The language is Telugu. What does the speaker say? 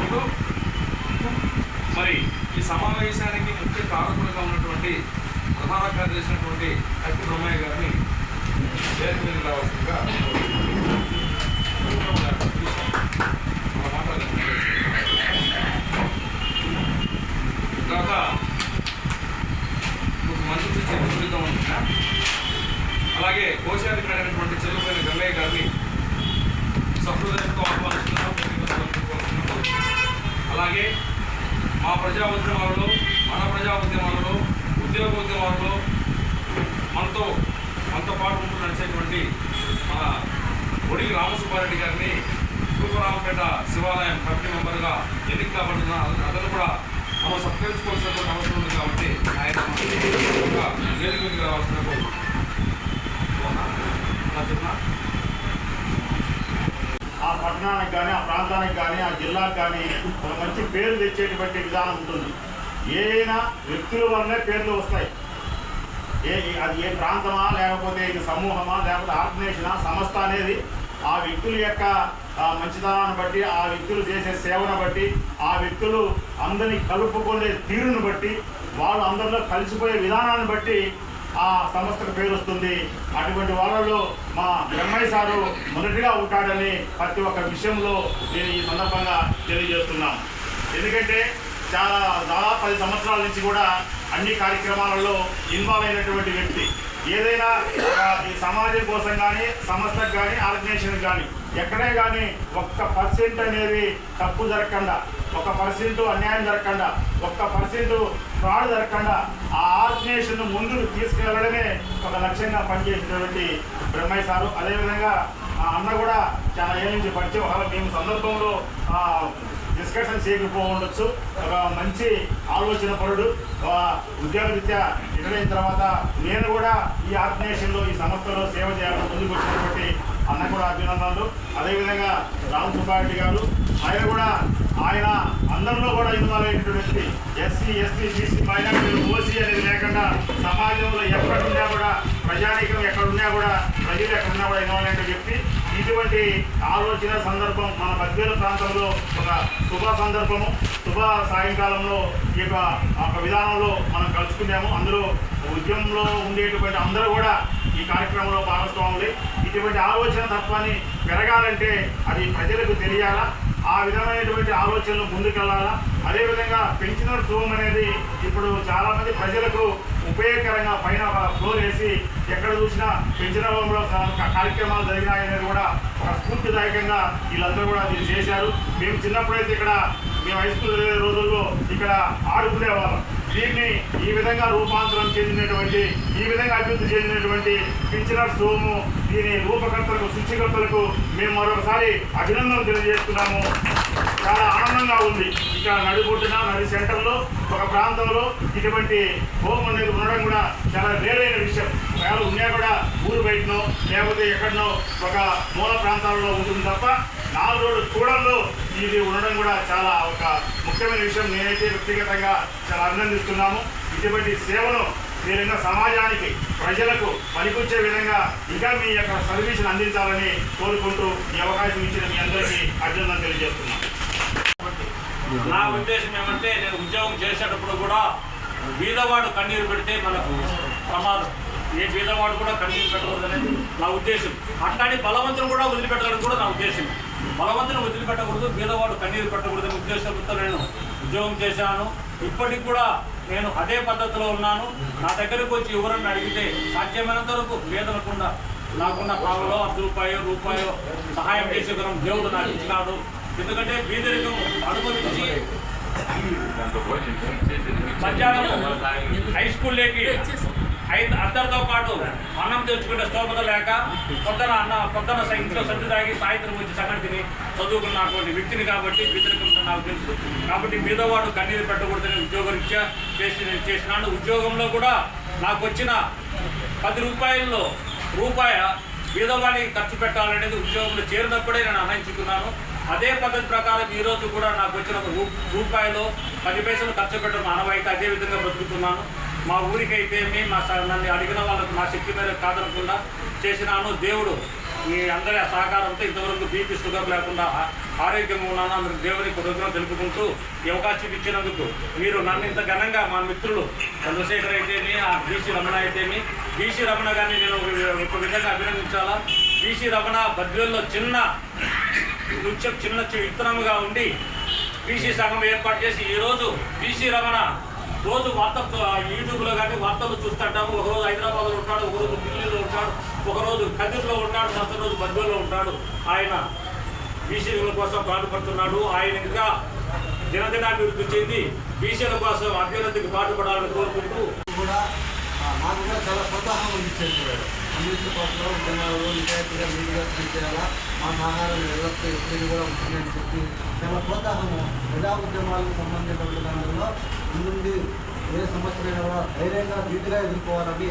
తెలియజేసుకుంటూ మరి ఈ సమావేశానికి ముఖ్య కారకులుగా ఉన్నటువంటి ప్రధాన కార్యదర్శి అయినటువంటి అక్కి బ్రహ్మయ్య గారిని వేదిక మీద రావాల్సిందిగా తర్వాత మంత్రి చెల్లిద్దాం ఉంటున్నా అలాగే కోశాధికారి అయినటువంటి చెల్లిపోయిన గల్లయ్య గారిని సహృదయంతో ఆహ్వానం అలాగే మా ప్రజా ఉద్యమాలలో మన ప్రజా ఉద్యమాలలో ఉద్యోగ ఉద్యమాలలో మనతో మనతో పాటు ఉంటూ నడిచేటువంటి మన ఒడిగి రామసుబ్బారెడ్డి గారిని తూర్పురామపేట శివాలయం కమిటీ మెంబర్గా ఎన్నిక కాబడుతున్న అతను కూడా మనం సత్కరించుకోవాల్సిన అవసరం ఉంది కాబట్టి ఆయన ఒక వేదిక రావాల్సిన చెప్తున్నా ఆ పట్టణానికి కానీ ఆ ప్రాంతానికి కానీ ఆ జిల్లాకు కానీ ఒక మంచి పేరు తెచ్చేటువంటి విధానం ఉంటుంది. ఏదైనా వ్యక్తుల వల్లనే పేర్లు వస్తాయి. ఏ అది ఏ ప్రాంతమా లేకపోతే ఇది సమూహమా లేకపోతే ఆర్గనైజేషనా సంస్థ అనేది ఆ వ్యక్తుల యొక్క మంచితనాన్ని బట్టి ఆ వ్యక్తులు చేసే సేవను బట్టి ఆ వ్యక్తులు అందరినీ కలుపుకునే తీరును బట్టి వాళ్ళు అందరిలో కలిసిపోయే విధానాన్ని బట్టి ఆ సంస్థకు పేరు వస్తుంది. అటువంటి వాళ్ళలో మా బ్రహ్మయ్య సారు మొదటిగా ఉంటాడని ప్రతి ఒక్క విషయంలో నేను ఈ సందర్భంగా తెలియజేస్తున్నాం. ఎందుకంటే చాలా దాదాపు పది సంవత్సరాల నుంచి కూడా అన్ని కార్యక్రమాలలో ఇన్వాల్వ్ అయినటువంటి వ్యక్తి. ఏదైనా ఈ సమాజం కోసం కానీ సంస్థకు కానీ ఆర్గనైజేషన్ కానీ ఎక్కడే కానీ ఒక్క పర్సెంట్ అనేది తప్పు జరగకుండా ఒక పర్సెంట్ అన్యాయం జరగకుండా ఒక్క పర్సెంట్ ఫ్రాడ్ జరగకుండా ఆ ఆర్గనైజేషన్ ముందుకు తీసుకెళ్ళడమే ఒక లక్ష్యంగా పనిచేసినటువంటి బ్రహ్మయ్య సారు. అదేవిధంగా ఆ అన్న కూడా చాలా ఏళ్ళ నుంచి పరిచయం. ఒకవేళ మేము సందర్భంలో డిస్కషన్ చేయకపో ఉండొచ్చు ఒక మంచి ఆలోచన పరుడు. ఆ, ఉద్యోగరీత్యా నిర్ణయం తర్వాత నేను కూడా ఈ ఆర్గనైజేషన్లో ఈ సంస్థలో సేవ చేయాలని ముందుకు వచ్చినటువంటి అన్న కూడా అభినందనలు. అదేవిధంగా రామ్ సుబ్బారెడ్డి గారు ఆయన కూడా ఆయన అందరిలో కూడా ఇన్వాల్వ్ అయినటువంటి వ్యక్తి SC ST BC minority OC అనేది లేకుండా సమాజంలో ఎక్కడున్నా కూడా ప్రజానీకం ఎక్కడున్నా కూడా ప్రజలు ఎక్కడున్నా కూడా ఇన్వాల్వ్ అయిన వ్యక్తి. ఇటువంటి ఆలోచన సందర్భం మన బద్వేలు ప్రాంతంలో ఒక శుభ సందర్భము. శుభ సాయంకాలంలో ఈ యొక్క ఒక విధానంలో మనం కలుసుకున్నాము. అందులో ఉద్యమంలో ఉండేటువంటి అందరూ కూడా ఈ కార్యక్రమంలో భాగస్వాములు ఇటువంటి ఆలోచన తత్వాన్ని పెరగాలంటే అది ప్రజలకు తెలియాలా? ఆ విధమైనటువంటి ఆలోచనలు ముందుకెళ్ళాలా? అదేవిధంగా పెన్షనర్ హోమ్ అనేది ఇప్పుడు చాలామంది ప్రజలకు ఉపయోగకరంగా పైన ఫ్లోర్ వేసి ఎక్కడ చూసినా పెన్షనర్ హోమ్లో కార్యక్రమాలు జరిగినాయనేది కూడా ఒక స్ఫూర్తిదాయకంగా వీళ్ళందరూ కూడా దీన్ని చేశారు. మేము చిన్నప్పుడైతే ఇక్కడ మేము హై స్కూల్ రోజుల్లో ఇక్కడ ఆడుకునేవాళ్ళం. దీన్ని ఈ విధంగా రూపాంతరం చెందినటువంటి ఈ విధంగా అభివృద్ధి చెందినటువంటి పిచ్చినర్ సోము దీని రూపకర్తలకు సృష్టికర్తలకు మేము మరొకసారి అభినందనలు తెలియజేస్తున్నాము. చాలా ఆనందంగా ఉంది. ఇక్కడ నడిబొడ్డున నడి సెంటర్లో ఒక ప్రాంతంలో ఇటువంటి హోమ్ అనేది ఉండడం కూడా చాలా వేరైన విషయం. ఒకవేళ ఉన్నా కూడా ఊరు బయటనో లేకపోతే ఎక్కడనో ఒక మూల ప్రాంతాలలో ఉంటుంది తప్ప నాలుగు రోడ్డు కూడల్లో ఇది ఉండడం కూడా చాలా ఒక ముఖ్యమైన విషయం. నేనైతే వ్యక్తిగతంగా చాలా అభినందిస్తున్నాము. ఇటువంటి సేవను ఈ విధంగా సమాజానికి ప్రజలకు పనికొచ్చే విధంగా ఇంకా మీ యొక్క సర్వీసులు అందించాలని కోరుకుంటూ ఈ అవకాశం ఇచ్చిన మీ అందరికీ అభినందన తెలియజేస్తున్నాను. నా ఉద్దేశం ఏమంటే నేను ఉద్యోగం చేసేటప్పుడు కూడా బీదవాడు కన్నీరు పెడితే మనకు ప్రమాదం ఏ బీదవాడు కూడా కన్నీరు పెట్టకూడదనేది నా ఉద్దేశం. అట్లాంటి బలవంతులు కూడా వదిలిపెట్టడం కూడా నా ఉద్దేశం. బలవంతుని వదిలిపెట్టకూడదు బీదవాడు కన్నీరు పెట్టకూడదని ఉద్దేశంతో నేను ఉద్యోగం చేశాను. ఇప్పటికి కూడా నేను అదే పద్ధతిలో ఉన్నాను. నా దగ్గరకు వచ్చి ఎవరన్నా అడిగితే సాధ్యమైనంత వరకు వేదనకుండా నాకున్న పావులో అర్ధ రూపాయో రూపాయో సహాయం చేసే దేవుడు నాకు ఇచ్చినాడు ఎందుకంటే బీదరికం అనుభవించి మధ్యాహ్నం హై స్కూల్లోకి ఐదు అద్దరితో పాటు అన్నం తెచ్చుకునే స్తోమత లేక పొద్దున అన్న పొద్దున ఇంట్లో సర్ది తాగి సాయంత్రం వచ్చి సంగతి తిని చదువుకున్నటువంటి వ్యక్తిని కాబట్టి బీదరికం నాకు తెలుసు. కాబట్టి బీదవాడు కన్నీరు పెట్టకూడదని ఉద్యోగరీత్యా చేసి చేసినాను ఉద్యోగంలో కూడా నాకు వచ్చిన పది రూపాయల్లో రూపాయ బీదవాడికి ఖర్చు పెట్టాలనేది ఉద్యోగంలో చేరినప్పుడే నేను అన్నించుకున్నాను అదే పద్ధతి ప్రకారం ఈ రోజు కూడా నాకు వచ్చిన రూ- రూపాయలు పది పైసలు ఖర్చు పెట్టడం ఆనవాయితీ. అదే విధంగా బ్రతుకుతున్నాను మా ఊరికైతే మా నన్ను అడిగిన వాళ్ళకు మా శక్తి మీద కాదనకుండా చేసినాను. దేవుడు మీ అందరి సహకారంతో ఇంతవరకు బీపీ షుగర్ లేకుండా ఆరోగ్యంగా ఉన్నాను మీరు దేవుని కృతజ్ఞతలు తెలుపుకుంటూ ఈ అవకాశం ఇచ్చినందుకు మీరు నన్ను ఇంత ఘనంగా మా మిత్రులు చంద్రశేఖర్ అయితేమి ఆ బీసీ రమణ అయితేమి బీసీ రమణ గారిని నేను ఒక- ఒక విధంగా అభినందించాలా? బీసీ రమణ బద్వేల్లో చిన్న నృత్యం చిన్న చి- విత్తనముగా ఉండి బీసీ సంఘం ఏర్పాటు చేసి ఈరోజు బీసీ రమణ రోజు వార్త యూట్యూబ్లో కానీ వార్తలు చూస్తుంటాము. ఒకరోజు హైదరాబాద్లో ఉంటాడు ఒకరోజు ఢిల్లీలో ఉంటాడు. ఒకరోజు కదిర్లో ఉంటాడు మరొక రోజు మధ్యలో ఉంటాడు. ఆయన బీసీల కోసం పాటుపడుతున్నాడు. ఆయన ఇంకా దినదినాభివృద్ధి చెంది బీసీల కోసం అభ్యున్నతికి పాటుపడాలని కోరుకుంటూ కూడా ఆ, నాకు కూడా చాలా ప్రోత్సాహం ఇచ్చేది కూడా. అన్నింటి పట్ల జనాలు నిజాయితీగా నీట్గా చేయాలా మా సహాయం ఎవరికి ఎప్పుడు కూడా ఉంటుందని చెప్పి చాలా ప్రోత్సాహము. ప్రజా ఉద్యమాలకు సంబంధించిన దానిలో ముందుండి ఏ సమస్య కూడా ధైర్యంగా నీట్గా ఎదుర్కోవాలని